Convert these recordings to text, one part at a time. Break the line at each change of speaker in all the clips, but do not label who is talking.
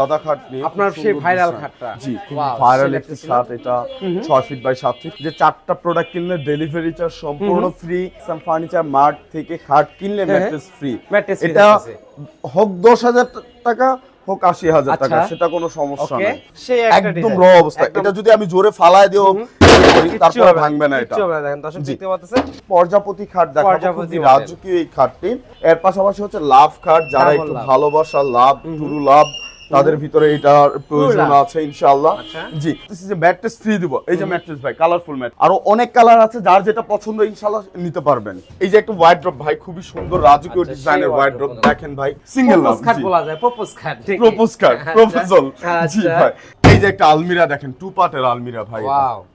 দাদা খাট নিয়ে
আপনার সেই viral খাটটা।
জি খুব ভাইরাল একটি খাট এটা ছয় ফিট বাই সাত ফিট যে চারটা প্রোডাক্ট কিনলে ডেলিভারি চার্জ সম্পূর্ণ ফ্রি সাম ফার্নিচার মার্ট থেকে খাট কিনলে
হ্যাঁ।
ম্যাট্রেস ফ্রি
Mattress
এটা হোক দশ হাজার টাকা হোক আশি হাজার টাকা
আচ্ছা।
সেটা কোনো সমস্যা নাই। একদম র অবস্থা। এটা যদি আমি জোরে ফালায় দিও তারপরে ভাঙবে না এটা। পর্যাপতি খাট রাজকীয় এই খাটটি। এর পাশাপাশি হচ্ছে লাভ খাট যারা একটু ভালোবাসা লাভ টুরু লাভ তাদের ভিতরে এটার প্রয়োজন আছে ইনশাআল্লাহ।
আচ্ছা।
জি যে ম্যাট্রেস ফ্রি দিব। এই যে ম্যাট্রেস ভাই কালারফুল ম্যাট আরও অনেক কালার আছে যার যেটা পছন্দ ইনশাআল্লাহ নিতে পারবেন। এই যে একটা ওয়াইড ড্রপ ভাই খুবই সুন্দর রাজকীয় ডিজাইনের
ওয়াইড
ড্রপ দেখেন ভাই সিঙ্গেল লাভ
বলা যায় propose card
propose card proposal জি
আচ্ছা।
ভাই। এই যে একটা আলমিরা দেখেন টু পার্টের আলমিরা ভাই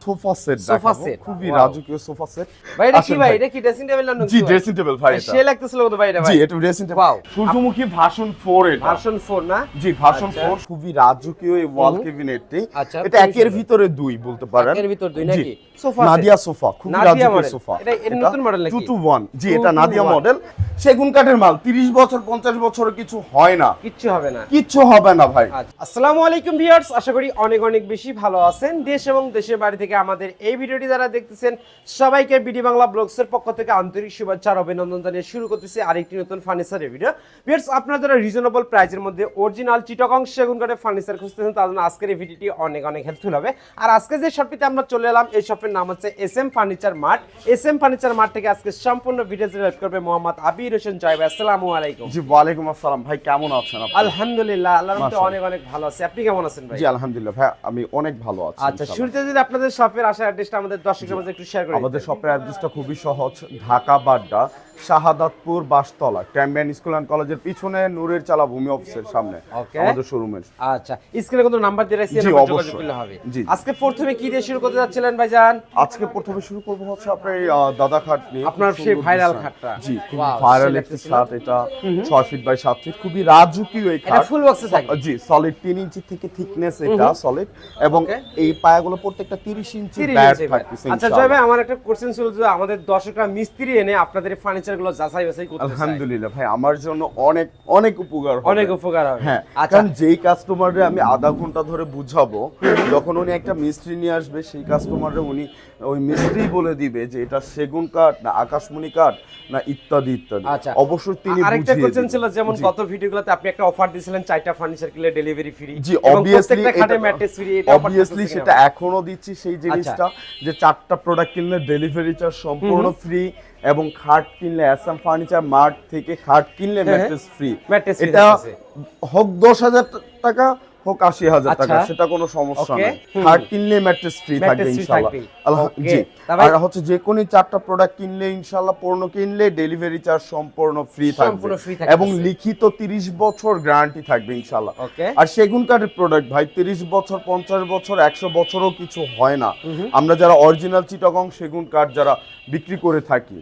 সোফা সেট দেখাবো
set,
খুবই রাজকীয় সোফা সেট
ভাই এটা কি ভাই? এটা কি ড্রেসিং টেবিল না
জি ড্রেসিং টেবিল ভাই এটা।
সে লাগতেছিল কত ভাই এটা
জি এটা ড্রেসিং টেবিল. সূর্যমুখী ভাষণ 4 এটা।
ভার্সন 4 না?
জি ভাষণ
আচ্ছা।
4 খুবই রাজকীয় এই ওয়াল ক্যাবিনেটটি
আচ্ছা,
এটা একের ভিতরে দুই বলতে পারেন।
একের ভিতর দুই নাকি? সোফা
নাদিয়া সোফা খুবই রাজকীয় সোফা
এটা নতুন model নাকি?
2 টু 1 জি এটা নাদিয়া মডেল সেগুন কাঠের মাল 30 বছর 50 বছর কিছু হয় না।
কিচ্ছু হবে না।
কিচ্ছু হবে না ভাই।
আচ্ছা, আসসালামু আলাইকুম ভিউয়ার্স আশা করি অনেক অনেক বেশি ভালো আছেন। দেশ এবং দেশের বাড়ি থেকে আমাদের এই ভিডিওটি যারা দেখতেছেন সবাইকে বিডি বাংলা ব্লগসের পক্ষ থেকে আন্তরিক শুভেচ্ছা আর অভিনন্দন জানিয়ে শুরু করতেছি আরেকটি নতুন ফার্নিচারের ভিডিও ভিউয়ার্স আপনারা যারা রিজনেবল প্রাইসের মধ্যে অরিজিনাল চিটগং সেগুন কাঠের ফার্নিচার খুঁজতেছেন তার জন্য আজকের এই ভিডিওটি অনেক অনেক হেল্পফুল হবে। আর আজকে যে শপটিতে আমরা চলে এলাম এই শপের নাম হচ্ছে S M furniture mart S M furniture mart থেকে আজকে সম্পূর্ণ ভিডিও হেল্প করবে মোহাম্মদ আবির হোসেন জয় আসসালামু আলাইকুম।
জি ওয়ালাইকুম আসসালাম। ভাই কেমন আছেন আপনি?
আলহামদুলিল্লাহ আল্লাহর রহমতে অনেক অনেক ভালো আছে। আপনি কেমন আছেন ভাই?
জি আলহামদুলিল্লাহ ভাই আমি অনেক ভালো আছি
আচ্ছা শুরুতে যদি আপনাদের শপের আসার অ্যাড্রেসটা আমাদের দর্শকদের মাঝে একটু শেয়ার করে।
আমাদের শপের অ্যাড্রেসটা খুবই সহজ Dhaka Badda Shahadatpur Bashtola Cambrian school and কলেজের পিছনে নূরের চালা ভূমি অফিসের সামনে আমাদের শোরুমের
আচ্ছা স্ক্রিনে কোনো নাম্বার দিয়ে রাখছি
জি, অবশ্যই।
হবে
জি।
আজকে প্রথমে কি দিয়ে শুরু করতে যাচ্ছিলেন ভাইজান
আজকে প্রথমে শুরু করব হচ্ছে আপনার এই, দাদা খাট নিয়ে
আপনার সেই
design।
খাটটা।
জি খুব ভাইরাল একটি খাট এটা ছয় ফিট বাই সাত ফিট খুবই রাজকীয় এই
এটা ফুল বক্সে থাকবে
জি সলিড তিন ইঞ্চি থেকে থিকনেস এটা সলিড এবং. এই পায়াগুলো প্রত্যেকটা তিরিশ ইঞ্চি
30 ইঞ্চি ভাই।
থাকতেছে
আচ্ছা। জয় ভাই আমার একটা কোশ্চেন ছিল যে আমাদের দর্শকরা মিস্ত্রি এনে আপনাদের ফার্নিচার গুলো যাচাই বাছাই করতে
আলহামদুলিল্লাহ ভাই আমার জন্য অনেক অনেক উপকার
অনেক উপকার হবে।
হ্যাঁ
আচ্ছা।
কারণ যেই আমি আধা ঘণ্টা ধরে বুঝাবো যখন উনি একটা মিস্ত্রি নিয়ে আসবে সেই উনি ওই মিস্ত্রি বলে দিবে যে এটা সেগুন কাঠ না আকাশমণি কাঠ না ইত্যাদি ইত্যাদি।
আচ্ছা।
অবশ্যই তিনি
আরেকটা কোশ্চেন ছিল যেমন ভিডিওগুলোতে আপনি একটা অফার দিয়েছিলেন চারটা ফার্নিচার কিনলে ডেলিভারি ফ্রি
জি অবভিয়াসলি
খাটে ম্যাট্রেস ফ্রি এটা
অবভিয়াসলি সেটা এখনও দিচ্ছি সেই
আচ্ছা।
জিনিসটা যে চারটা প্রোডাক্ট কিনলে ডেলিভারি চার্জ সম্পূর্ণ ফ্রি এবং খাট কিনলে অ্যাসাম ফার্নিচার মার্ট থেকে খাট কিনলে
হ্যাঁ,
ম্যাট্রেস ফ্রি এটা হোক দশ হাজার টাকা হোক আশি হাজার টাকা
আচ্ছা।
সেটা কোনো সমস্যা নেই। কিনলে ম্যাট্রেস ফ্রি থাকবে। আল্লাহ জি। আর হচ্ছে যে কোনো চারটা প্রোডাক্ট কিনলে ইনশাআল্লাহ পণ্য কিনলে ডেলিভারি চার্জ সম্পূর্ণ ফ্রি থাকবে। এবং লিখিত 30 বছর গ্যারান্টি থাকবে ইনশাআল্লাহ।
ওকে
আর সেগুন কাঠের প্রোডাক্ট ভাই তিরিশ বছর পঞ্চাশ বছর একশো বছরও কিছু হয় না। আমরা যারা অরিজিনাল চিটাগং সেগুন কাঠ যারা বিক্রি করে থাকি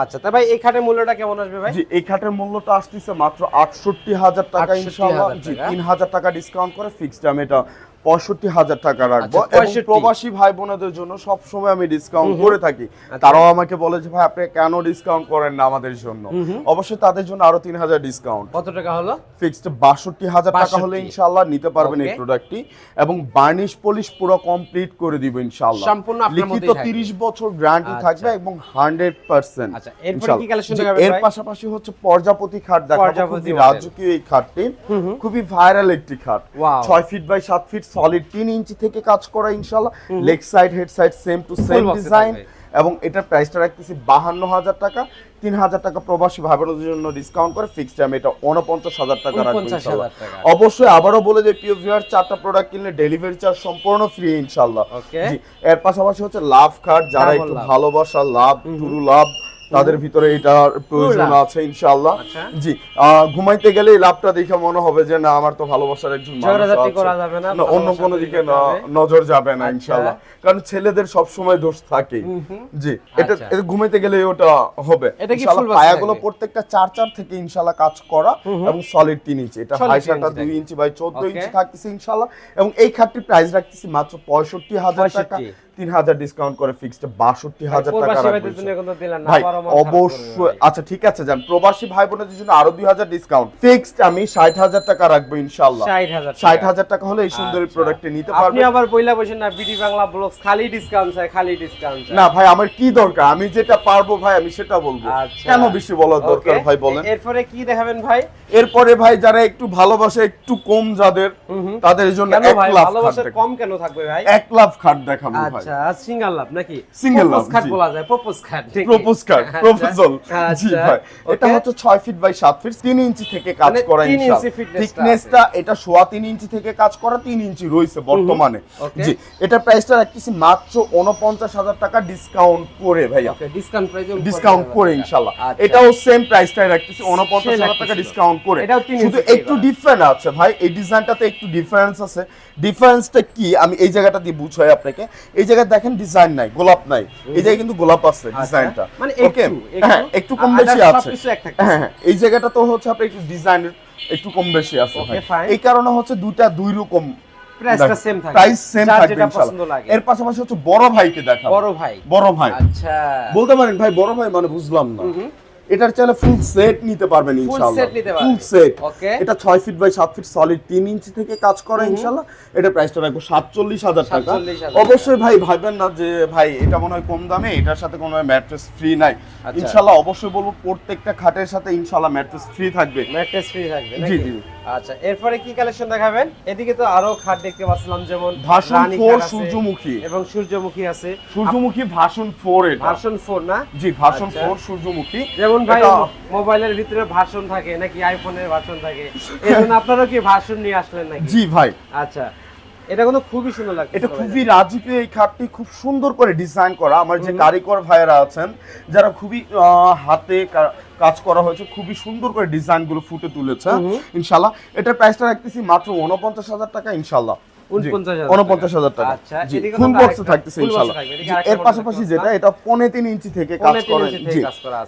আচ্ছা তা ভাই এই খাটের মূল্যটা কেমন আসবে ভাই?
জি এই খাটের মূল্যটা আসতেছে মাত্র আটষট্টি হাজার টাকা
68,000
ইনশাআল্লাহ। জি তিন হাজার টাকা ডিসকাউন্ট করে ফিক্সড আমি এটা পঁয়ষট্টি হাজার টাকা রাখব
আচ্ছা,
এবং প্রবাসী ভাই বোনেদের জন্য সব সময় আমি ডিসকাউন্ট করে থাকি।
আচ্ছা।
তারাও আমাকে বলে যে ভাই আপনি কেন ডিসকাউন্ট করেন না আমাদের জন্য? অবশ্যই তাদের জন্য আরও তিন হাজার ডিসকাউন্ট
কত টাকা হলো?
ফিক্সড বাষট্টি হাজার টাকা হলে ইনশাল্লাহ নিতে পারবেন এই প্রোডাক্টটি এবং বার্নিশ পলিশ পুরো কমপ্লিট করে দিব ইনশাল্লাহ
সম্পূর্ণ আপনার
লিখিত। তিরিশ বছর গ্যারান্টি
আচ্ছা।
থাকবে এবং হান্ড্রেড পার্সেন্ট
আচ্ছা,
এর পাশাপাশি হচ্ছে পর্যাপতি খাট খুবই রাজকীয় এই খাটটি। খুবই ভাইরাল একটি খাট। ছয় ফিট বাই সাত ফিট সলিড তিন ইঞ্চি থেকে কাজ করা ইনশাল্লাহ। Leg side head side same to same design এবং এটার প্রাইসটা রাখতেছি বাহান্ন হাজার টাকা। তিন হাজার টাকা প্রবাসী ভাই বোনদের জন্য ডিসকাউন্ট করে ফিক্সড টাইম এটা উনপঞ্চাশ হাজার টাকা রাখব
49,000
অবশ্যই আবারও বলে যে প্রিয় ভিউয়ার চারটা প্রোডাক্ট কিনলে ডেলিভারি চার্জ সম্পূর্ণ ফ্রি ইনশাল্লাহ। এর পাশাপাশি হচ্ছে লাভ কার্ড যারা একটু ভালোবাসা লাভ টুরু লাভ তাদের ভিতরে এটার প্রয়োজন আছে ইনশাল্লাহ
আচ্ছা।
জি ঘুমাইতে গেলে লাভটা দেখে মনে হবে যে না আমার তো ভালোবাসার একজন
না,
অন্য কোনো
দিকে।
নজর যাবে না
আচ্ছা।
ইনশাল্লাহ কারণ ছেলেদের সব সময় দোষ থাকে জি এটা
আচ্ছা।
এটা ঘুমাইতে গেলে ওটা হবে।
এটা box
পায়াগুলো প্রত্যেকটা চার চার থেকে ইনশাল্লাহ কাজ করা এবং সলিড তিন ইঞ্চি। এটা হাইসাটা দুই। ইঞ্চি বাই চোদ্দ. ইঞ্চি থাকতেছে ইনশাল্লাহ এবং এই খাটটির প্রাইস রাখতেছি মাত্র পঁয়ষট্টি হাজার টাকা।
65
তিন হাজার ডিসকাউন্ট করে ফিক্সড বাষট্টি হাজার টাকা ভাই অবশ্যই আচ্ছা ঠিক আছে যান। প্রবাসী ভাই বোনদের জন্য আরও দুই হাজার ডিসকাউন্ট ফিক্সড আমি ষাট হাজার টাকা রাখব ইনশাল্লাহ ষাট হাজার টাকা হলে এই সুন্দর
আচ্ছা।
নিতে
আপনি আবার বসেন না বিডি বাংলা ব্লগস খালি ডিসকাউন্ট চাই খালি ডিসকাউন্ট
না ভাই আমার কি দরকার? আমি যেটা পারব ভাই আমি সেটা বলব।
আচ্ছা।
কেন বেশি বলার দরকার ভাই বলেন?
এরপরে কি দেখাবেন ভাই?
এরপরে ভাই যারা একটু ভালোবাসে একটু কম যাদের তাদের জন্য এক লাভ।
কম কেন থাকবে ভাই?
এক লাভ খাট দেখাবো ভাই।
আচ্ছা সিঙ্গেল লাভ নাকি?
Love,
খাট বলা যায় প্রপোজ খাট
প্রপোজ কার্ড প্রপোজাল জি
আচ্ছা,
ভাই। এটা হচ্ছে 6 ফিট বাই 7 ফিট 3 ইঞ্চি থেকে কাজ করা ইনশাআল্লাহ থিকনেসটা এটা সোয়া 3 ইঞ্চি থেকে কাজ করা 3 ইঞ্চি রয়েছে বর্তমানে। জি এটা প্রাইসটা রাখতেছি মাত্র 49000 টাকা ডিসকাউন্ট করে ভাইয়া।
ওকে ডিসকাউন্ট প্রাইস
ডিসকাউন্ট করে ইনশাআল্লাহ
আচ্ছা।
এটাও সেম প্রাইসটাই রাখতেছি 49000 টাকা ডিসকাউন্ট করে। শুধু একটু ডিফারেন্ট আছে ভাই এই ডিজাইনটাতে একটু ডিফারেন্স আছে। ডিফারেন্সটা কি? আমি এই জায়গাটা দিয়ে বুঝাই আপনাকে। এই জায়গায় দেখেন ডিজাইন নাই গোলাপ নাই। এই জায়গায় কিন্তু গোলাপ আছে ডিজাইনটা
মানে
ওকে
একটু,
হ্যাঁ
একটু।
একটু কম বেশি আছে। হ্যাঁ হ্যাঁ। এই জায়গাটা তো হচ্ছে আপনি একটু ডিজাইন একটু কম বেশি আছে. এই কারণে হচ্ছে দুইটা দুই রকম
প্রাইসটা সেম থাকে।
প্রাইস সেম থাকবে ইনশাআল্লাহ এর পাশাপাশি হচ্ছে বড় ভাইকে দেখাবো।
বড় ভাই।
বড় ভাই।
আচ্ছা।
বলতে পারেন ভাই বড় ভাই মানে বুঝলাম না। এটার চাইলে ফুল সেট নিতে পারবেন ইনশাআল্লাহ। ফুল সেট এটা 6 feet by 7 feet solid 3 inch থেকে কাজ করা ইনশাআল্লাহ। এটা প্রাইসটা রাখব 47000 টাকা। অবশ্যই ভাই না যে ভাই এটা মনে হয় কম দামে এটার সাথে কোনো ম্যাট্রেস ফ্রি নাই।
আচ্ছা।
ইনশাআল্লাহ অবশ্যই বলব প্রত্যেকটা খাটের সাথে ইনশাআল্লাহ ম্যাট্রেস ফ্রি থাকবে।
ম্যাট্রেস ফ্রি থাকবে
জি, জি।
আচ্ছা এরপরে কি কালেকশন দেখাবেন? এদিকে তো আরও খাট দেখতে পাচ্ছিলাম যেমন
ভাষণ
রানী
4 সূর্যমুখী।
এবং সূর্যমুখী আছে।
সূর্যমুখী ভাষণ 4 এটা।
ভার্সন 4 না?
জি ভাষণ
আচ্ছা।
4 সূর্যমুখী।
যেমন ভাই
এটা-
মোবাইলের ভিতরে ভার্সন থাকে নাকি আইফোনের ভার্সন থাকে। কি ভার্সন নিয়ে আসলেন নাকি?
জি ভাই।
আচ্ছা এটা কিন্তু খুবই সুন্দর লাগছে
এটা খুবই রাজকীয় এই খাটটি খুব সুন্দর করে ডিজাইন করা। আমার যে কারিগর ভাইয়েরা আছেন যারা খুবই হাতে কাজ করা হয়েছে খুবই সুন্দর করে ডিজাইনগুলো ফুটে তুলেছে। ইনশাল্লাহ। এটার প্রাইসটা রাখতেছি মাত্র উনপঞ্চাশ হাজার টাকা ইনশাল্লাহ।
49,000
উনপঞ্চাশ হাজার টাকা।
আচ্ছা,
ফুল বক্সে থাকতেছে ইনশাল্লাহ জি,
আরেকটা
এর পাশাপাশি যেটা এটা পনে তিন ইঞ্চি থেকে কাজ করে। জি।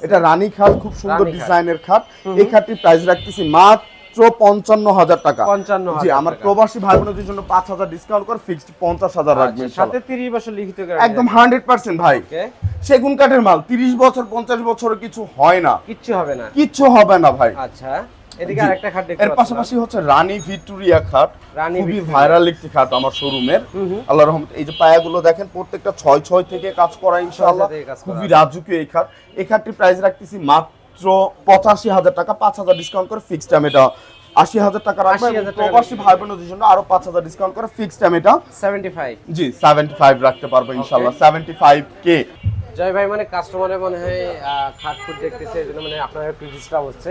এটা রানী খাট খুব সুন্দর ডিজাইনের খাট এই প্রাইস রাখতেছি মাত্র পঞ্চান্ন হাজার টাকা। জি আমার প্রবাসী ভাই বোনদের জন্য পাঁচ হাজার ডিসকাউন্ট করে ফিক্সড পঞ্চাশ হাজার রাখবেন
আচ্ছা, সাথে 30 বছর লিখিত
একদম হান্ড্রেড পার্সেন্ট ভাই। সেগুন কাঠের মাল তিরিশ বছর পঞ্চাশ বছর কিছু হয় না।
কিচ্ছু হবে না।
কিচ্ছু হবে না ভাই।
আচ্ছা। এদিকে আরেকটা খাট দেখতে
এর পাশাপাশি হচ্ছে রানী ভিক্টোরিয়া খাট খুবই ভাইরাল একটি খাট আমার শোরুমের। আল্লাহ রহমত এই যে পায়াগুলো দেখেন প্রত্যেকটা ছয় ছয় থেকে কাজ করা ইনশাআল্লাহ।
থেকে কাজ করা।
খুবই রাজকীয় এই খাট। এই খাটটির প্রাইস রাখতেছি মাত্র পঁচাশি হাজার টাকা পাঁচ হাজার ডিসকাউন্ট করে ফিক্সড টাইম এটা। আশি হাজার টাকা রাখব
80,000
এবং
টাকা
প্রবাসী ভাই বোনদের জন্য আরও পাঁচ হাজার ডিসকাউন্ট করে ফিক্সড টাইম এটা।
75
জি সেভেন্টি ফাইভ রাখতে পারব ইনশাল্লাহ সেভেন্টি ফাইভ কে
জয় ভাই মানে কাস্টমারের মনে হয় আহ, খাট খুট দেখতেছে এজন্য জন্য মানে আপনার একটু ডিস্টার্ব হচ্ছে।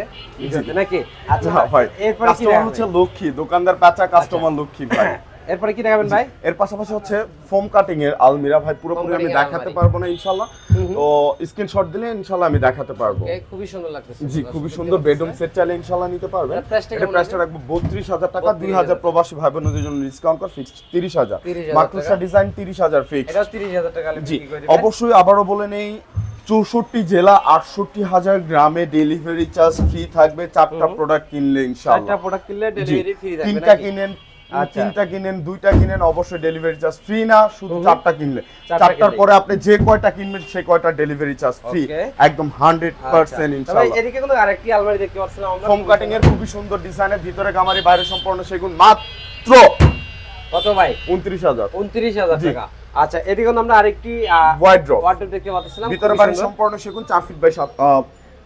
নাকি? আচ্ছা
হয়
এরপরে কি
হচ্ছে লক্ষ্মী দোকানদার পাচা কাস্টমার লক্ষ্মী ভাই।
এরপরে কি দেখাবেন ভাই?
এর পাশাপাশি হচ্ছে ফোম কাটিং এর আলমিরা ভাই পুরোপুরি আমি দেখাতে পারব না ইনশাল্লাহ। তো স্ক্রিনশট দিলে ইনশাল্লাহ আমি দেখাতে পারব।
খুবই সুন্দর লাগতেছে।
জি খুবই সুন্দর বেডরুম সেট চাইলে ইনশাল্লাহ নিতে পারবেন। এটা প্রাইসটা রাখব বত্রিশ হাজার টাকা দুই হাজার। প্রবাসী ভাই বোনদের জন্য ডিসকাউন্ট করে ফিক্সড তিরিশ হাজার।
30,000
মাকড়সা ডিজাইন তিরিশ হাজার ফিক্স
এটাও 30000 টাকা
জি অবশ্যই আবারও বলে নেই চৌষট্টি জেলা আটষট্টি হাজার গ্রামে ডেলিভারি চার্জ ফ্রি থাকবে। চারটা প্রোডাক্ট কিনলে
চারটা প্রোডাক্ট কিনলে ডেলিভারি ফ্রি থাকবে
তিনটা কিনেন। তিনটা কিনেন দুইটা কিনেন অবশ্যই ডেলিভারি চার্জ ফ্রি না শুধু চারটা কিনলে। চারটার। পরে আপনি যে কয়টা কিনবেন সে কয়টা ডেলিভারি চার্জ ফ্রি একদম হান্ড্রেড
আচ্ছা।
পার্সেন্ট
তবে
ইনশাল্লাহ
এদিকে কিন্তু আরেকটি আলমারি দেখতে পাচ্ছিলাম আমরা।
ফোম কাটিং এর খুবই সুন্দর ডিজাইনের ভিতরে গামারি বাইরে সম্পূর্ণ সেগুন মাত্র
কত ভাই?
উনত্রিশ হাজার।
29000
জি।
টাকা। আচ্ছা এদিকে আমরা আরেকটি
Wardrobe।
ওয়ার্ডরোব দেখতে পাচ্ছিলাম।
ভিতরে
সুন্দর।
সম্পূর্ণ সেগুন চার ফিট বাই সাত আহ,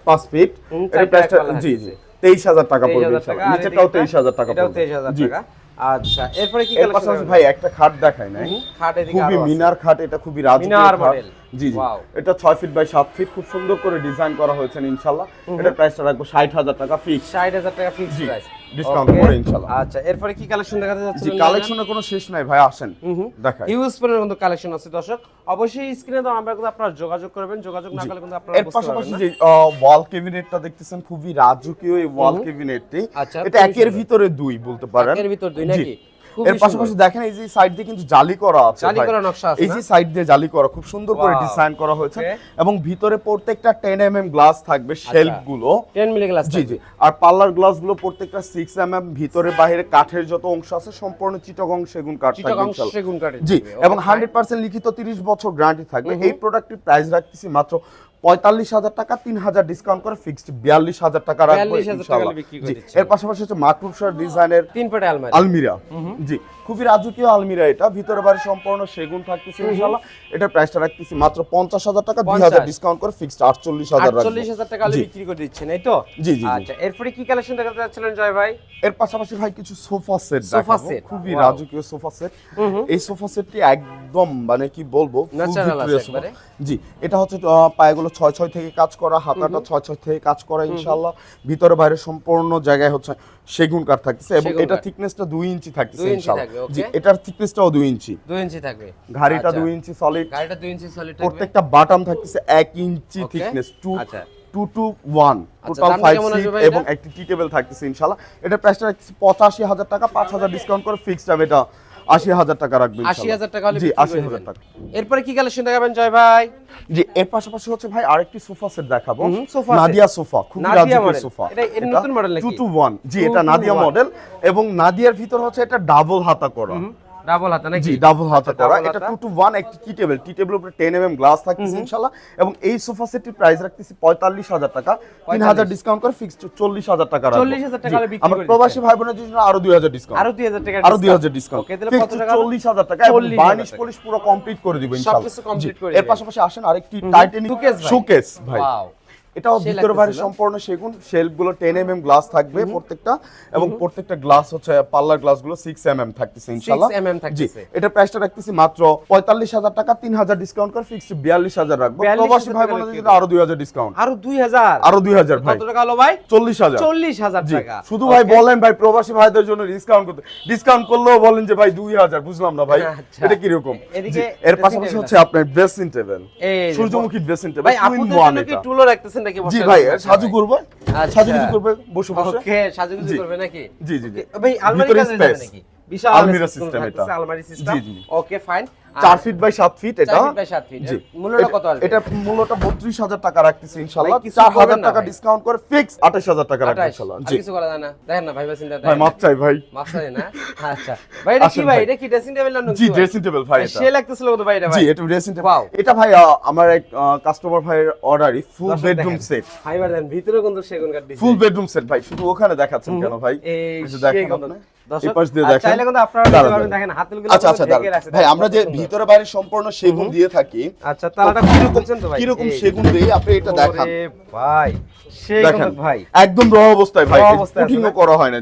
পাঁচ ফিট
হুম,
এর প্রাইসটা জি জি। তেইশ হাজার টাকা পড়বে
23,000 আর
তেইশ হাজার টাকা
এটাও
পড়বে।
23,000
জি।
টাকা। আচ্ছা এরপরে কি কালেকশন
ভাই একটা খাট দেখাই নাই।
খাট এদিকে
খুবই মিনার খাট এটা খুবই রাজকীয়
মিনার
খাট।
model।
জি জি। এটা ছয় ফিট বাই সাত ফিট খুব সুন্দর করে ডিজাইন করা হয়েছে ইনশাল্লাহ এটার প্রাইসটা রাখব ষাট হাজার টাকা ফিক্স
60000 টাকা ফিক্স প্রাইস
discount করে।
আচ্ছা এরপরে কি কালেকশন দেখাতে যাচ্ছে
কালেকশনের কোনো শেষ নাই ভাই আসেন। দেখাই।
ইউজ পরের কিন্তু কালেকশন আছে দর্শক। অবশ্যই স্ক্রিনে তো আমরা কিন্তু আপনারা যোগাযোগ করবেন যোগাযোগ না করলে কিন্তু আপনারা
এর পাশাপাশি যে ওয়াল ক্যাবিনেটটা দেখতেছেন খুবই রাজকীয় এই ওয়াল ক্যাবিনেটটি
আচ্ছা,
এটা একের ভিতরে দুই বলতে পারেন।
একের ভিতর দুই নাকি?
এর পাশাপাশি দেখেন এই যে সাইড দিয়ে কিন্তু জালি করা আছে
জালি করা নকশা আছে
এই যে সাইড দিয়ে জালি করা খুব সুন্দর করে ডিজাইন করা হয়েছে। এবং ভিতরে প্রত্যেকটা 10 এমএম গ্লাস থাকবে শেলফগুলো
10 মিলি গ্লাস
জি জি। আর পার্লার গ্লাসগুলো প্রত্যেকটা 6 এমএম ভিতরে বাইরে কাঠের যত অংশ আছে সম্পূর্ণ চিটাগং সেগুন কাঠ থাকবে
চিটাগং সেগুন কাঠের
জি এবং
Okay,
হান্ড্রেড পার্সেন্ট লিখিত তিরিশ বছর গ্যারান্টি থাকবে। এই প্রোডাক্টের প্রাইস রাখতেছি মাত্র পঁয়তাল্লিশ হাজার টাকা তিন হাজার ডিসকাউন্ট করে ফিক্সড বিয়াল্লিশ হাজার টাকা রাখব
42,000 টাকা
ইনশাআল্লাহ।
বিক্রি করে
জি,
দিচ্ছেন।
এর পাশাপাশি হচ্ছে মাকরুসার ডিজাইনের
তিন পাটে আলমিরা।
জি খুবই রাজকীয় আলমিরা এটা। ভিতরে বাড়ি সম্পূর্ণ সেগুন থাকতেছে ইনশাআল্লাহ। এটা প্রাইসটা রাখতেছি মাত্র পঞ্চাশ হাজার টাকা দুই হাজার ডিসকাউন্ট করে ফিক্সড আটচল্লিশ হাজার
আটচল্লিশ হাজার টাকা বিক্রি করে দিচ্ছেন এই তো?
জি, জি।
আচ্ছা এরপরে কি কালেকশন দেখাতে যাচ্ছিলেন জয় ভাই?
এর পাশাপাশি ভাই কিছু সোফা সেট
সোফা সেট,
খুবই রাজকীয় সোফা সেট এই সোফা সেটটি একদম মানে কি বলব। জি এটা হচ্ছে পায়েগুলো ছয় ছয় থেকে কাজ করা হাতাটা ছয় ছয় থেকে কাজ করা ইনশাআল্লাহ। ভিতরে বাইরে সম্পূর্ণ জায়গায় হচ্ছে সেগুন কাঠ থাকতেছে এবং এটা থিকনেসটা দুই ইঞ্চি থাকতেছে. জি এটার থিকনেসটাও দুই ইঞ্চি।
দুই ইঞ্চি থাকবে।
ঘাড়িটা
আচ্ছা।
দুই ইঞ্চি সলিড
গাড়িটা দুই ইঞ্চি সলিড
প্রত্যেকটা বাটাম থাকতেছে এক inch thickness two. Two two one total five seat এবং? একটি টি টেবিল থাকতেছে ইনশাল্লাহ এটা প্রাইসটা পঁচাশি হাজার টাকা পাঁচ হাজার ডিসকাউন্ট করে ফিক্সড হবে এটা। আশি হাজার টাকা রাখবেন
আশি হাজার টাকা হলে
জি আশি হাজার টাকা।
এরপরে কি কালেকশন দেখাবেন জয় ভাই?
জি এর পাশাপাশি হচ্ছে ভাই আরেকটি সোফা সেট দেখাবো। নাদিয়া সোফা খুব রাজকীয় সোফা।
এটা- এর নতুন মডেল নাকি?
টু টু ওয়ান জি এটা নাদিয়া মডেল এবং নাদিয়ার ভিতর হচ্ছে এটা ডাবল হাতা করা।
ডাবল হাতা নাকি?
জি ডাবল হাতা
আচ্ছা,
করা। এটা
হাতা।
টু টু ওয়ান একটি টি টেবিল টি টেবিলের উপরে টেন এম এম গ্লাস থাকতেছে ইনশাল্লাহ এবং এই সোফা সেটটির প্রাইস রাখতেছি পঁয়তাল্লিশ হাজার টাকা। তিন হাজার ডিসকাউন্ট করে ফিক্সড চল্লিশ হাজার টাকা রাখব।
40,000 টাকা বিক্রি
আমার প্রবাসী ভাই বোনের জন্য আরও দুই হাজার ডিসকাউন্ট
আরও দুই হাজার টাকা
আরও দুই হাজার ডিসকাউন্ট
ওকে তাহলে কত টাকা? হলো?
চল্লিশ হাজার টাকা
40,000
বার্নিশ পলিশ পুরো কমপ্লিট করে দিব
সবকিছু complete করে
এর পাশাপাশি আসেন আরেকটি টাইটানিক শোকেস ভাই।
Wow.
এটাও ভিতরে বাইরে সম্পূর্ণ সেগুন শেলফগুলো টেন এম এম গ্লাস থাকবে প্রত্যেকটা এবং প্রত্যেকটা গ্লাস হচ্ছে পাল্লার গ্লাসগুলো সিক্স এম এম থাকতেছে ইনশাল্লাহ
6 mm
জি
থাকতেছে।
এটা প্রাইসটা রাখতেছি মাত্র পঁয়তাল্লিশ হাজার টাকা তিন হাজার ডিসকাউন্ট করে ফিক্সড বিয়াল্লিশ হাজার রাখব।
42,000
প্রবাসী ভাই বোনদের জন্য আরও দুই হাজার ডিসকাউন্ট
আরও দুই হাজার?
আরও দুই হাজার ভাই।
কত টাকা হলো ভাই?
চল্লিশ হাজার।
চল্লিশ হাজার টাকা।
শুধু ভাই বলেন ভাই প্রবাসী ভাইদের জন্য ডিসকাউন্ট করতে ডিসকাউন্ট করলেও বলেন যে ভাই দুই হাজার বুঝলাম না ভাই।
আচ্ছা।
এটা কীরকম?
এদিকে
এর পাশাপাশি হচ্ছে আপনার ড্রেসিং টেবিল সূর্যমুখী ড্রেসিং টেবিল
ভাই আপুদের জন্য কি টুলও রাখতেছেন? নাকি
জি ভাই সাজু করবে।
সাজু
কিছু করবে বসে বসে।
ওকে সাজু
কিছু
করবে নাকি?
জি জি জি।
ভাই আলমারি যাবে নাকি? বিশাল
আলমারি
system
এটা।
আলমারি সিস্টেম
জি, জি।
Okay fine
feet by feet এটা?
চার feet by সাত feet। মূল্যটা
এটা-
কত আসবে?
এটা মূল্যটা বত্রিশ হাজার টাকা রাখতেছি
ভাই,
টাকা ডিসকাউন্ট করে ফিক্স আঠাশ হাজার টাকা রাখব
28
ইনশাল্লাহ জি।
কিছু করা যায় না। দেখেন না ভাই ভাই চিন্তা
ভাই মাপ চাই ভাই।
মাসাই না? আচ্ছা। ভাই এটা কি ভাই?
ভাই।
এটা কি ড্রেসিং টেবিল না
জি ড্রেসিং টেবিল ভাই এটা।
সে লাগতেছিল কিন্তু ভাই এটা
জি এটা ড্রেসিং টেবিল এটা ভাই আমার এক কাস্টমার ভাইয়ের অর্ডারই ফুল বেডরুম সেট
ভাই ভাই ভিতরে কিন্তু সেগুন কাঠ
ফুল বেডরুম সেট ভাই শুধু ওখানে দেখাচ্ছেন কেন ভাই?
এই
দেখেন আচ্ছা আচ্ছা
কিন্তু ঢেকে
দাঁড়ান।
রাখছে,
ভাই
দেখেন
আমরা যে ভিতরে বাইরে সম্পূর্ণ সেগুন দিয়ে থাকি
আচ্ছা
কিরকম-। সেগুন দিয়ে আপনি এটা দেখান?
ভাই ভাই।
একদম র অবস্থায় ভাই? করা হয় না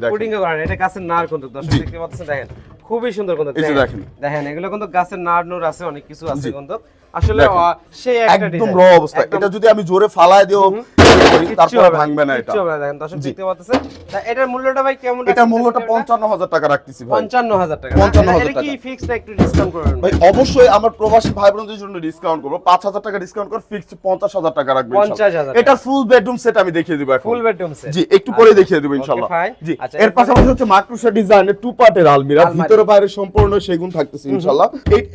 এটা গাছের নার কিন্তু দর্শক দেখতে পাচ্ছেন দেখেন। খুবই সুন্দর কিন্তু
দেখেন।
দেখেন। এগুলো কিন্তু গাছের নার নুর আছে অনেক কিছু আছে কিন্তু। আসলে। সেই একটা
একদম র এটা যদি আমি জোরে ফালায় দিও
কিচ্ছু
তারপর ভাঙবে না এটা।
কিচ্ছু হবে না, দেখেন দর্শক দেখতে পাচ্ছেন? এটার মূল্যটা ভাই কেমন
এটার মূল্যটা পঞ্চান্ন হাজার টাকা রাখতেছি ভাই।
পঞ্চান্ন হাজার টাকা।
55,000
এটা কি
টাকা।
একটু ডিসকাউন্ট করবেন?
ভাই অবশ্যই আমার প্রবাসী ভাই বোনদের জন্য ডিসকাউন্ট করব। পাঁচ হাজার টাকা ডিসকাউন্ট করে ফিক্সড পঞ্চাশ হাজার টাকা রাখব
50,000
এটা ফুল বেডরুম সেট আমি দেখিয়ে দিব এখন।
ফুল বেডরুম সেট
জি একটু পরে দেখিয়ে দেবো ইনশাল্লাহ। জি
আচ্ছা,
এর পাশাপাশি হচ্ছে মাকরুসা ডিজাইনের টু পার্টের আলমিরা। ভিতরে বাইরে সম্পূর্ণ সেগুন থাকতেছে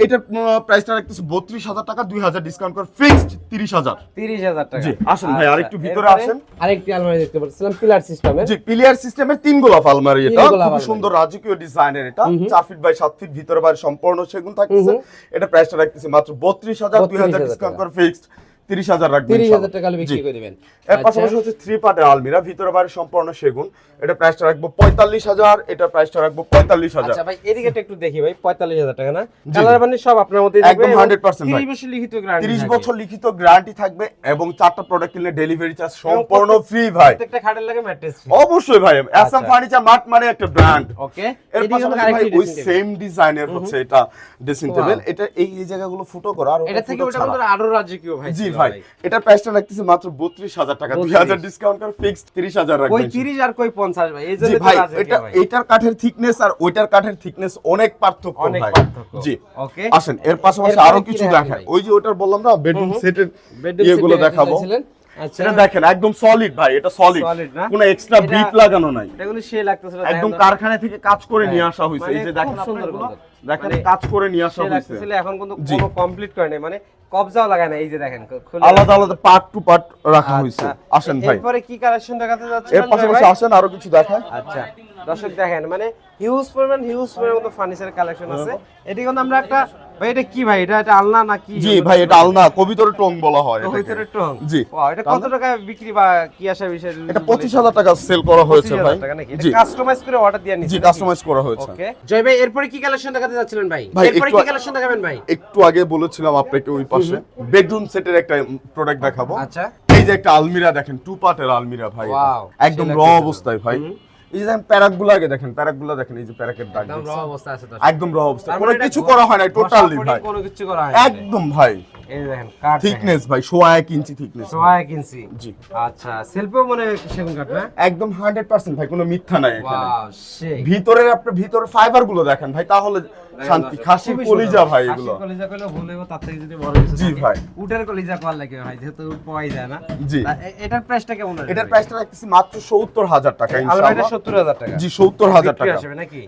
এটার প্রাইসটা রাখতেছে বত্রিশ হাজার টাকা দুই হাজার ডিসকাউন্ট করে ফিক্সড তিরিশ হাজার।
তিরিশ হাজার টাকা।
জি, আসুন ভাই,
আচ্ছা,
আরেকটু ভিতরে আসেন।
আরেকটি আলমারি দেখতে পাচ্ছিলাম পিলার সিস্টেমের
জি পিলার সিস্টেমের তিন গোলাপ আলমারি এটা। খুব সুন্দর রাজকীয় ডিজাইনের এটা। চার ফিট বাই সাত ফিট ভিতরে বাইরে সম্পূর্ণ সেগুন থাকতেছে। এটা প্রাইসটা রাখতেছে মাত্র বত্রিশ হাজার দুই হাজার ডিসকাউন্ট করে ফিক্সড তিরিশ হাজার রাখবেন
তিরিশ হাজার টাকা বিক্রি করে দিবেন।
এর
আচ্ছা,
পাশাপাশি হচ্ছে থ্রি পার্টের আলমিরা ভিতরে বাইরে সম্পূর্ণ সেগুন। এটা প্রাইসটা রাখব পঁয়তাল্লিশ হাজার এটা প্রাইসটা রাখব পঁয়তাল্লিশ হাজার।
আচ্ছা ভাই এদিকে একটু দেখি ভাই পঁয়তাল্লিশ হাজার টাকা না? কালার বানি সব আপনার মধ্যে
একদম 100% ভাই।
তিরিশ বছর লিখিত গ্যারান্টি
তিরিশ বছর লিখিত গ্যারান্টি থাকবে এবং চারটা প্রোডাক্ট কিনলে ডেলিভারি চার্জ সম্পূর্ণ ফ্রি ভাই।
প্রত্যেকটা খাটের লাগে ম্যাট্রেস
অবশ্যই ভাই আসাম। ফার্নিচার মার্ট মানে একটা ব্র্যান্ড
ওকে
এর পাশাপাশি ভাই ওই সেম ডিজাইনের হচ্ছে এটা ড্রেসিং টেবিল এটা এই জায়গাগুলো ফুটো করা আর
এটা থেকে ওটা। আরও রাজকীয় ভাই।
জি ভাই এটা প্রাইসটা মাত্র বত্রিশ হাজার টাকা। দুই হাজার ডিসকাউন্ট করে
কই আর কই পঞ্চাশ ভাই? এই জন্য
ভাই এটা এটার কাঠের থিকনেস আর ওইটার কাঠের থিকনেস অনেক পার্থক্য
অনেক
ভাই।
পার্থক্য।
জি।
ওকে
আসেন এর পাশাপাশি
আরও
কিছু দেখায় ওই যে ওটার বললাম না বেডরুম সেটের ইয়েগুলো দেখাবো।
আচ্ছা।
এটা দেখেন একদম সলিড ভাই এটা সলিড কোনো এক্সট্রা বিট লাগানো নাই।
এটা সে লাগতেছিল
একদম কারখানা থেকে কাজ করে নিয়ে আসা হয়েছে। এই
মানে
যে দেখেন
সুন্দর
আপনারা
কিন্তু।
দেখেন
মানে
কাজ করে নিয়ে আসা হয়েছে।
এখন কিন্তু কোনো কমপ্লিট করে নাই। মানে কবজাও লাগায় না এই যে দেখেন
আলাদা আলাদা পার্ট টু পার্ট রাখা
আচ্ছা।
হয়েছে। আসেন ভাই।
এরপরে কি কালেকশন দেখাতে যাচ্ছে
এর পাশাপাশি আসেন আরও কিছু দেখায়
আচ্ছা। দর্শক দেখেন মানে হিউজ পরিমাণ হিউজ পরিমাণ ফার্নিচার কালেকশন আছে। এটি কিন্তু আমরা একটা ভাই এটা কি ভাই? এটা এটা আলনা নাকি?
জি ভাই এটা আলনা কবিতর টং বলা হয়
টং?
জি।
এটা কত টাকা বিক্রি বা কি আসা বিষয়
এটা পঁচিশ হাজার টাকা সেল করা হয়েছে ভাই। জি।
কাস্টমাইজ করে অর্ডার দিয়ে নিচ্ছি
জি কাস্টমাইজ করা হয়েছে।
ওকে জয় ভাই এরপরে কি কালেকশন দেখাতে যাচ্ছিলেন ভাই? এরপরে কি কালেকশন দেখাবেন ভাই?
একটু আগে বলেছিলাম আপনাকে ওই পাশে। বেডরুম সেটের একটা প্রোডাক্ট দেখাবো।
আচ্ছা।
এই যে একটা আলমিরা দেখেন টু পার্টের আলমিরা ভাই একদম র অবস্থায় ভাই। এই যে দেখেন প্যারাকগুলো আগে দেখেন প্যারাকগুলো দেখেন এই যে প্যারাকের দাগ
একদম র অবস্থা আছে
একদম র অবস্থা। কোনো
মানে
কিছু করা হয় না টোটালি ভাই।
কোনো কিছু করা হয়
একদম ভাই।
এই দেখেন কাট
থিকনেস ভাই ইঞ্চি থিকনেস
ইঞ্চি
জি।
আচ্ছা সেলফও মনে সেগুন কাট না?
একদম হান্ড্রেড পার্সেন্ট ভাই কোনো মিথ্যা নাই এখানে। ভিতরের আপনি ভিতরের ফাইবারগুলো দেখেন ভাই তাহলে শান্তি খাসি কলিজা ভাই এগুলো।
কলিজা কইলেও ভুল হইব, তার থেকে যদি বড় কিছু
জি ভাই।
উটের কলিজা কোয়ার লাগে ভাই যেহেতু পাওয়াই যায় না।
জি।
এটার প্রাইসটা কেমন আসবে
এটার প্রাইসটা রাখতেছি মাত্র সত্তর হাজার টাকা
আলমারিটা
ইনশাআল্লাহ।
সত্তর হাজার টাকা।
জি সত্তর হাজার
বিক্রি
টাকা।
আসবে নাকি?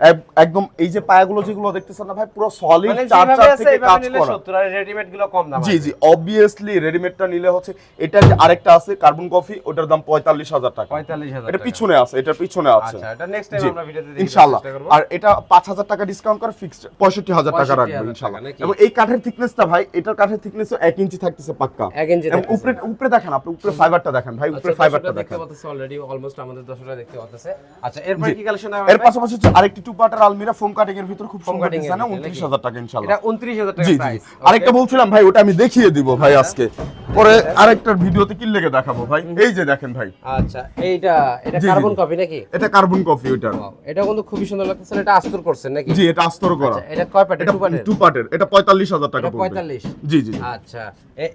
একদম এই যে পায়াগুলো যেগুলো দেখতেছেন না ভাই পুরো সলিড চার চার থেকে কাজ করা।
70 আর রেডিমেডগুলো কম দাম
জি জি অবভিয়াসলি রেডিমেডটা নিলে হচ্ছে এটা যে আরেকটা আছে কার্বন কফি ওটার দাম পঁয়তাল্লিশ হাজার টাকা।
45,000
এটা পিছনে আছে এটার পিছনে আছে।
আচ্ছা এটা নেক্সট টাইম আমরা ভিডিওতে দেখে
ইনশাআল্লাহ। আর এটা পাঁচ হাজার টাকা ডিসকাউন্ট করে ফিক্সড পঁয়ষট্টি হাজার টাকা
65,000
রাখব
টাকা
এবং এই কাঠের থিকনেসটা ভাই এটার কাঠের থিকনেস এক ইঞ্চি থাকতেছে পাক্কা।
এক ইঞ্চি
উপরে উপরে দেখেন আপনি উপরে ফাইবারটা দেখেন ভাই উপরে
আচ্ছা,
ফাইবারটা
দেখতে
দেখেন।
অলরেডি অলমোস্ট আমাদের দর্শকরা দেখতে পাচ্ছে আচ্ছা এরপরে কি কালেকশন
এর পাশাপাশি হচ্ছে আরেকটি টু পার্টের আলমিরা ফোম কাটিং এর ভিতর খুব সুন্দর ডিজাইন
ভিতরে
উনত্রিশ
নাকি?
হাজার টাকা ইনশাআল্লাহ
এটা 29000 টাকা প্রাইস
আরেকটা বলছিলাম ভাই ওটা আমি দেখিয়ে দিব ভাই আজকে। পরে আরেকটার ভিডিওতে কি লেগে দেখাবো ভাই? এই যে দেখেন ভাই।
আচ্ছা এইটা এটা কার্বন। কপি নাকি?
এটা কার্বন ওটার
Wow, এটা কিন্তু খুবই সুন্দর লাগতেছে এটা আস্তর করছেন নাকি?
জি এটা আস্তর করা।
আচ্ছা, এটা কয় পার্টের টু পার্টের
টু পার্টের এটা পঁয়তাল্লিশ হাজার টাকা পড়বে।
45
জি জি।
আচ্ছা।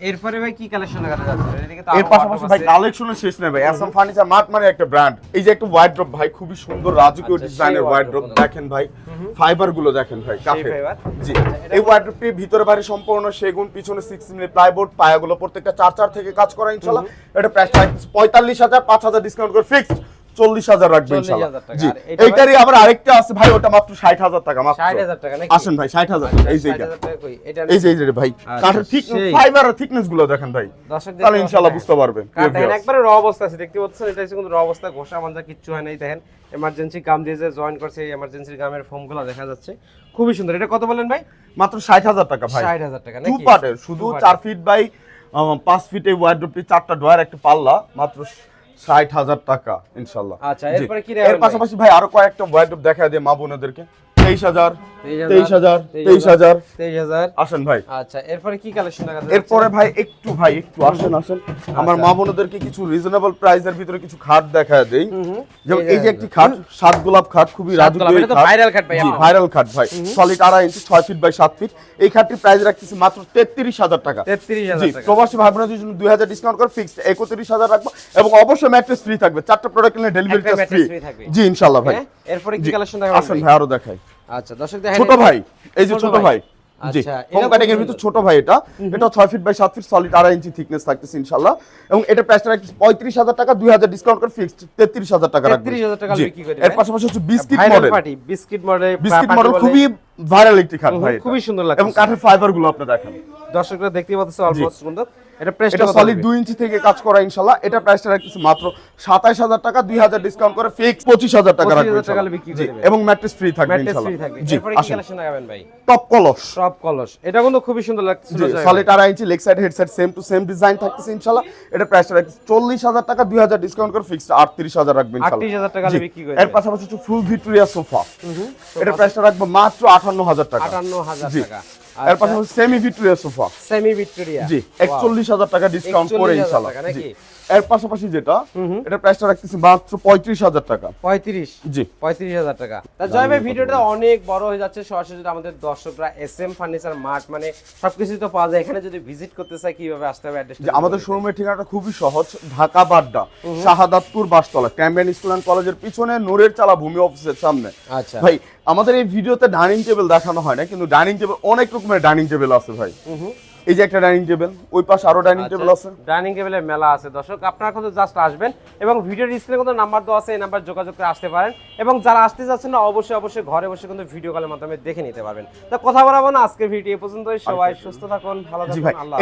এরপরে ভাই কি কালেকশন দেখাতে যাচ্ছে? এদিকে তো
এর পাশাপাশি ভাই কালেকশনের শেষ নেই ভাই। অ্যাসাম ফার্নিচার মার্ট মানে একটা ব্র্যান্ড এই যে একটা ওয়াইড্রপ ভাই খুবই সুন্দর রাজকীয়
আচ্ছা,
ডিজাইনের
ওয়াইড্রপগুলো।
দেখেন ভাই। ফাইবারগুলো দেখেন ভাই
fiber?
জি।
এটা
এই ওয়াইড্রপটি ভিতরে বাইরে সম্পূর্ণ সেগুন পিছনে সিক্স মিনিট প্লাইবোর্ড পায়াগুলো প্রত্যেকটা চার চার থেকে কাজ করা ইনশাল্লাহ এটা হাজার পাঁচ হাজার ডিসকাউন্ট করে ফিক্সড চল্লিশ হাজার রাখবে
40,000
ইনশাল্লাহ
টাকা।
জি এইটারই আবার আরেকটা আছে ভাই ওটা মাত্র ষাট হাজার টাকা মাত্র।
60,000 টাকা নাকি?
আসেন ভাই ষাট হাজার এই যে এটা।
60,000 টাকা কই? এটা
এই যে এই যে ভাই
আচ্ছা,
কাঠের ঠিক ফাইবার থিকনেসগুলো দেখেন ভাই। তাহলে ইনশাল্লাহ বুঝতে পারবেন
একবারে র অবস্থা আছে দেখতে পাচ্ছেন? এটা হচ্ছে কিন্তু র অবস্থা ঘষা মাঞ্জা কিচ্ছু হয় নাই দেখেন। এমার্জেন্সি গাম দিয়ে যে জয়েন করছে এই এমার্জেন্সি গামের ফর্মগুলো দেখা যাচ্ছে। খুবই সুন্দর। এটা কত বলেন ভাই?
মাত্র ষাট হাজার টাকা ভাই।
60,000 টাকা
টু পার্টের শুধু চার ফিট বাই পাঁচ ফিট এই ওয়ার্ড্রোপটি চারটা ড্রয়ার একটা পাল্লা মাত্র ষাট হাজার টাকা ইনশাল্লাহ।
আচ্ছা, এরপরে কি নেবেন
এর পাশাপাশি ভাই আরও কয়েকটা ওয়াইড দেখা দিয়ে মা বোনেদেরকে। তেইশ হাজার
23,000,
তেইশ হাজার তেইশ হাজার আসেন ভাই।
আচ্ছা এরপরে কি কালেকশন
এরপরে ভাই একটু ভাই একটু আসেন আসেন। আমার। মা বোনদেরকে কিছু রিজনেবল প্রাইসের ভিতরে কিছু খাট দেখা দেই। যেমন
এই
এই যে
যে
একটি খাট সাত গোলাপ খাট খুবই রাজকীয়
এটা
খাট।
ভাই
ভাইরাল খাট ভাই। সলিড আড়াই ইঞ্চি ছয় ফিট বাই সাত ফিট এই খাটটির প্রাইস রাখতেছি মাত্র তেত্রিশ হাজার টাকা।
33,000
জি প্রবাসী ভাই জন্য দুই হাজার ডিসকাউন্ট করে ফিক্সড একত্রিশ হাজার রাখব এবং অবশ্যই ম্যাট্রেস ফ্রি থাকবে। চারটা প্রোডাক্ট ডেলিভারি ফ্রি। জি ইনশাল্লাহ ভাই।
হ্যাঁ, এরপরে কি কালেকশন
আসেন
ভাই?
ভাই? আরও দেখাই।
আচ্ছা দর্শক দেখেন
ছোট ভাই এই যে ছোট ভাই।
আচ্ছা,
হোম কাটিং এর ভিতর ছোট ভাই এটা। এটা ছয় ফিট বাই সাত ফিট সলিড আড়াই ইঞ্চি থিকনেস থাকতেছে ইনশাল্লাহ এবং এটা প্রাইসটা রাখতেছি পঁয়ত্রিশ হাজার টাকা দুই হাজার ডিসকাউন্ট করে ফিক্সড তেত্রিশ হাজার টাকা রাখবেন
33,000 টাকা বিক্রি করে
এর পাশাপাশি হচ্ছে biscuit model
biscuit model
biscuit model খুবই ভাইরাল একটি খাট ভাই
খুবই সুন্দর
এবং কাঠের ফাইবারগুলো আপনি দেখেন।
দর্শকরা দেখতে পাচ্ছে অলমোস্ট সুন্দর। এটা প্রেসটা
এটা সলিড দুই ইঞ্চি থেকে কাজ করা ইনশাল্লাহ। এটা প্রাইসটা রাখতেছি মাত্র সাতাইশ হাজার টাকা দুই হাজার ডিসকাউন্ট করে ফিক্স পঁচিশ হাজার টাকা
25,000
রাখবেন
টাকা। বিক্রি করে
জি, এবং ম্যাট্রেস ফ্রি থাকবে
থাকবে।
জি
এরপরে কি কালেকশন দেখাবেন ভাই?
টপ কলস
সব কলস এটা কিন্তু সুন্দর লাগছিল
জি solid inch leg side head side same to same design থাকতেছে ইনশাল্লাহ। এটা প্রাইসটা রাখতেছি চল্লিশ হাজার টাকা দুই হাজার ডিসকাউন্ট করে আটত্রিশ হাজার রাখবেন ইনশাল্লাহ।
38,000 টাকা বিক্রি করে
এর। পাশাপাশি ফুল ভিক্টোরিয়া সোফা এটা প্রাইসটা রাখব মাত্র আটান্ন হাজার টাকা।
আটান্ন হাজার
জি।
টাকা।
এর পাশাপাশি semi Victoria sofa
semi Victoria
জি একচল্লিশ হাজার টাকা ডিসকাউন্ট করে
41,000
ইনশাল্লাহ জি? এর পাশাপাশি যেটা এটা প্রাইসটা রাখতেছি মাত্র পঁয়ত্রিশ হাজার টাকা।
পঁয়ত্রিশ?
জি।
পঁয়ত্রিশ হাজার টাকা। তা জয় ভাই ভিডিওটা অনেক বড় হয়ে যাচ্ছে। সরাসরি আমাদের দর্শকরা এস এম ফার্নিচার মার্ট মানে সবকিছু তো পাওয়া যায়। এখানে যদি ভিজিট করতে চায় কীভাবে আসতে হবে? অ্যাড্রেস
আমাদের শোরুমের ঠিকানাটা খুবই সহজ। Dhaka Badda Shahadatpur Bashtola Cambrian school and কলেজের পিছনে নূরের চালা ভূমি অফিসের সামনে।
আচ্ছা।
ভাই আমাদের এই ভিডিওতে ডাইনিং টেবিল দেখানো হয় না কিন্তু ডাইনিং টেবিল অনেক রকমের ডাইনিং টেবিল আছে ভাই। এই যে একটা ডাইনিং টেবিল ওই পাশে আরও ডাইনিং টেবিল আছে।
ডাইনিং টেবিলের মেলা আছে দর্শক। আপনারা কিন্তু জাস্ট আসবেন এবং ভিডিও স্ক্রিনে কিন্তু নাম্বার দেওয়া আছে এই নাম্বার যোগাযোগ করে আসতে পারেন। এবং যারা আসতে যাচ্ছেন না অবশ্যই অবশ্যই ঘরে বসে কিন্তু ভিডিও কলের মাধ্যমে দেখে নিতে পারবেন। তো কথা বলাবো না আজকের ভিডিও এ পর্যন্ত সবাই সুস্থ থাকুন ভালো থাকুন আল্লাহ